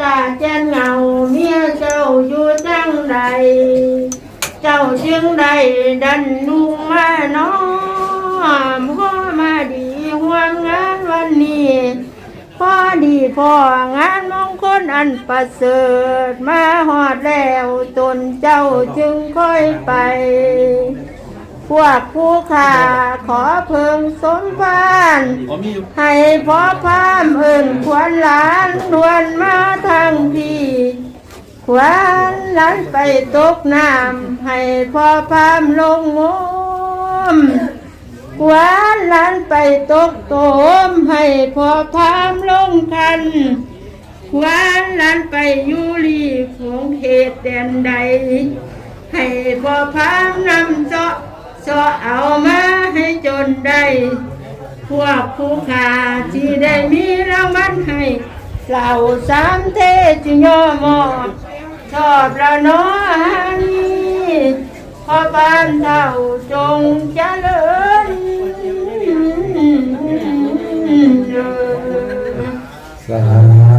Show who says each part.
Speaker 1: ตาแจนเงาเมียเจ้าอยู่จังใด เจ้าจึงได้ดันนุ่งมาน้อมพ่อมาดีห่วงงานวันนี้พอดีพ่องานมงคลอันประเสริฐมาหอดแล้วตนเจ้าจึงค่อยไป พวกผู้ขาขอเพิงสมพาน
Speaker 2: อ๋อมีอยู่
Speaker 1: ให้พ่อพามเอิ่นขวัญหลานดวนมาทางพี่ ขวัญหลานไปตกน้ำให้พ่อพามลงงมขวัญหลานไปตกโตมให้พ่อพามลงคันขวัญหลานไปอยู่รีของเหตุแดนใด ให้พ่อพามนำ เจาะเอามาให้จนได้ พวกผู้ขาที่ได้มีรางวัลให้ เหล่าสามเทจิโยมอบชอบละน้อยพอบ้านเท่าจงเจริญ
Speaker 3: สา